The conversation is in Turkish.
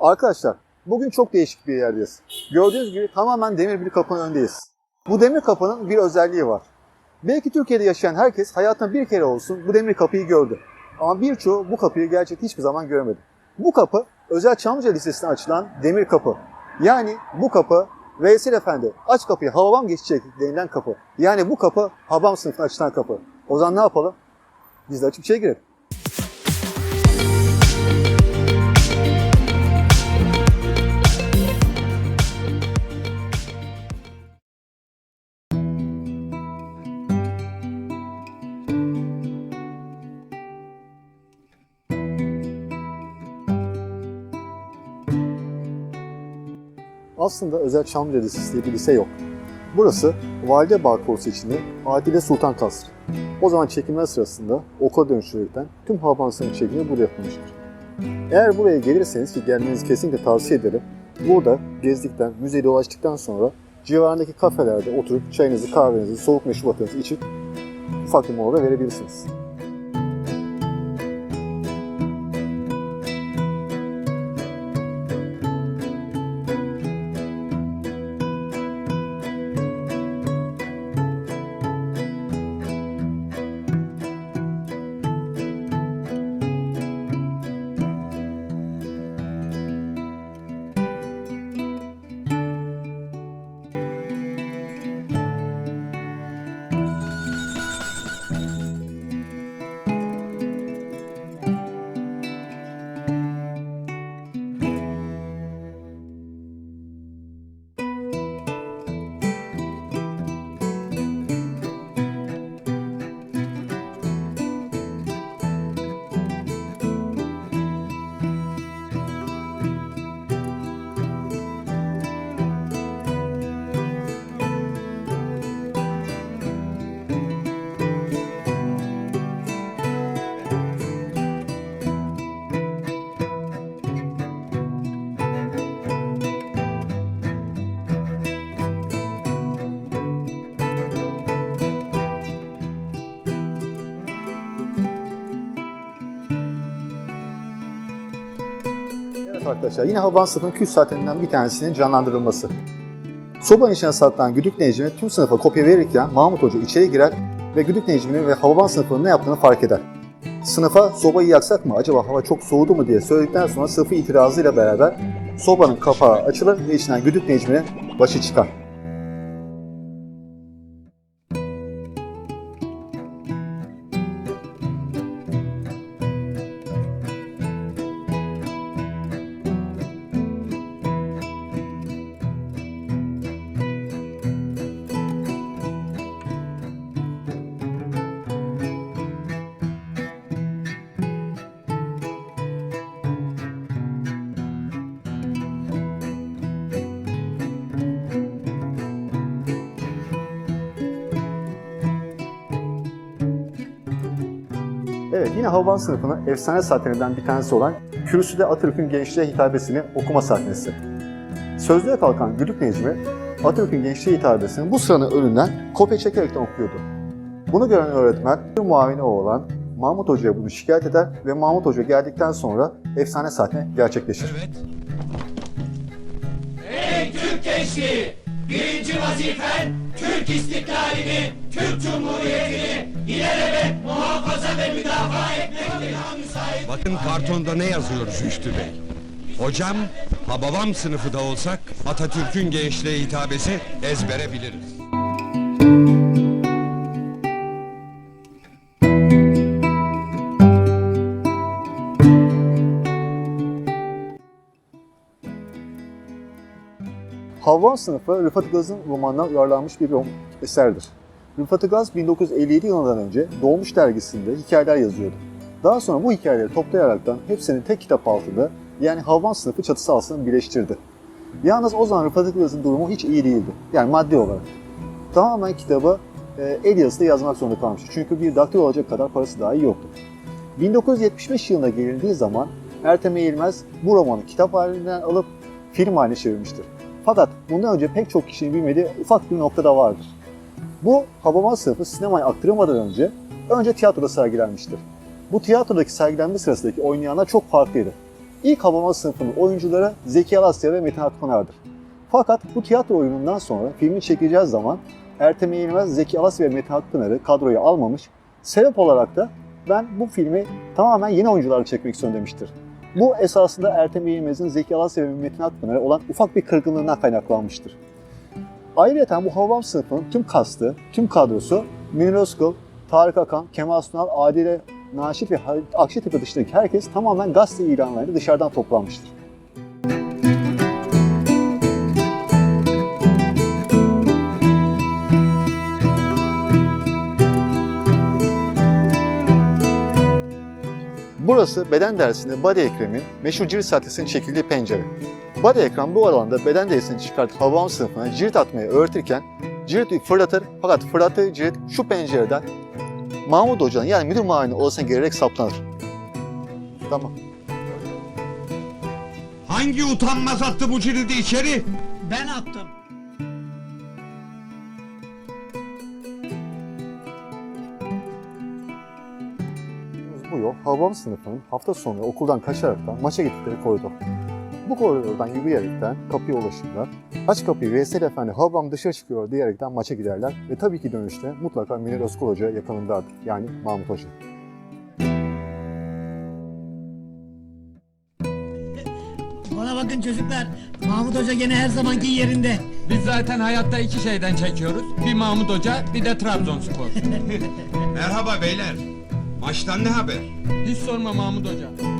Arkadaşlar bugün çok değişik bir yerdeyiz. Gördüğünüz gibi tamamen demir bir kapının önündeyiz. Bu demir kapının bir özelliği var. Belki Türkiye'de yaşayan herkes hayatında bir kere olsun bu demir kapıyı gördü. Ama birçoğu bu kapıyı gerçekten hiçbir zaman görmedi. Bu kapı Özel Çamlıca Lisesi'ne açılan demir kapı. Yani bu kapı Veysel Efendi aç kapıyı Hababam geçecek denilen kapı. Yani bu kapı Hababam sınıfına açılan kapı. O zaman ne yapalım? Biz de açıp içeri girelim. Aslında özel Çamlıca Lisesi bir lise yok. Burası Valide Bağ Korusu içinde Adile Sultan Kasrı. O zaman çekimler sırasında okula dönüştürülürken tüm Havan sınıf çekimi burada yapılmıştır. Eğer buraya gelirseniz ki gelmenizi kesinlikle tavsiye ederim. Burada gezdikten, müzeyi dolaştıktan sonra civarındaki kafelerde oturup çayınızı, kahvenizi, soğuk meşrubatınızı içip ufak bir mola verebilirsiniz. Arkadaşlar yine Havan sınıfının küs saatlerinden bir tanesinin canlandırılması. Sobanın içine saklanan Güdük Necmi tüm sınıfa kopya verirken Mahmut Hoca içeri girer ve Güdük Necmi'nin ve Havan sınıfının ne yaptığını fark eder. Sınıfa sobayı yaksak mı acaba hava çok soğudu mu diye söyledikten sonra sınıfı itirazıyla beraber sobanın kapağı açılır ve içinden Güdük Necmi'nin başı çıkar. Evet yine Havan sınıfının efsane sahtelerinden bir tanesi olan Kürsüde Atatürk'ün gençliğe hitabesini okuma sahnesi. Sözlüğe kalkan Güdük Necmi, Atatürk'ün gençliğe hitabesini bu sıranın önünden kopya çekerekten okuyordu. Bunu gören öğretmen, bir muavini olan Mahmut Hoca'ya bunu şikayet eder ve Mahmut Hoca geldikten sonra efsane sahne gerçekleşir. Evet. Ey Türk gençliği! Birinci vazifen Türk istiklalini, Türk Cumhuriyeti'ni ilelebet muhafaza ve müdafaa etmektir. Bakın kartonda ne yazıyor Zühtü Bey? Hocam, Hababam sınıfı da olsak Atatürk'ün gençliğe hitabesi ezbere biliriz. Havvan sınıfı Rıfat Gaz'ın romanından uyarlanmış bir eserdir. Rıfat Gaz 1957 yılından önce Doğmuş dergisinde hikayeler yazıyordu. Daha sonra bu hikayeleri toplayaraktan hepsini tek kitap altında yani Havvan sınıfı çatısı altında birleştirdi. Yalnız o zaman Rıfat Gaz'ın durumu hiç iyi değildi. Yani maddi olarak. Tamamen kitabı e, el yazısıyla yazmak zorunda kalmıştı. Çünkü bir daktilo olacak kadar parası dahi yoktu. 1975 yılına gelindiği zaman Ertem Eğilmez bu romanı kitap halinden alıp film haline çevirmiştir. Fakat bundan önce pek çok kişinin bilmediği ufak bir nokta da vardır. Bu Hababam sınıfı sinemaya aktarılmadan önce önce tiyatroda sergilenmiştir. Bu tiyatrodaki sergilenme sırasındaki oynayanlar çok farklıydı. İlk Hababam sınıfının oyuncuları Zeki Alasya ve Metin Akpınar'dır. Fakat bu tiyatro oyunundan sonra filmi çekeceğiz zaman Ertem Eğilmez, Zeki Alasya ve Metin Akpınar'ı kadroya almamış. Sebep olarak da ben bu filmi tamamen yeni oyuncularla çekmek istiyorum demiştir. Bu esasında Ertem Eğilmez'in Zeki Alasya ve Metin Akpınar'a olan ufak bir kırgınlığından kaynaklanmıştır. Ayrıca bu Hababam sınıfının tüm kastı, tüm kadrosu Münir Tarık Akan, Kemal Sunal, Adile Naşit ve Akşetepe dışındaki herkes tamamen gazete ilanlarıyla dışarıdan toplanmıştır. Burası beden dersinde body ekremin meşhur cirit sahtesinin çekildiği pencere. Body ekran bu alanda beden derisini çıkartıp Hababam sınıfına cirit atmayı öğretirken cirit fırlatır fakat fırlattığı cirit şu pencereden Mahmut Hoca'nın yani müdür muavini odasına gelerek saptanır. Tamam. Hangi utanmaz attı bu cilidi içeri? Ben attım. Hababam sınıfının hafta sonu okuldan kaçaraktan maça gittikleri koridor. Bu koridordan yürüyerekten kapıya ulaşırlar. Aç kapıyı Veysel Efendi Hababam dışarı çıkıyor diyerekten maça giderler. Ve tabii ki dönüşte mutlaka Münir Özkul Hoca yakınındadır. Yani Mahmut Hoca. Bana bakın çocuklar. Mahmut Hoca gene her zamanki yerinde. Biz zaten hayatta iki şeyden çekiyoruz. Bir Mahmut Hoca, bir de Trabzonspor. Merhaba beyler. Maçtan ne haber? Hiç sorma Mahmut Hoca.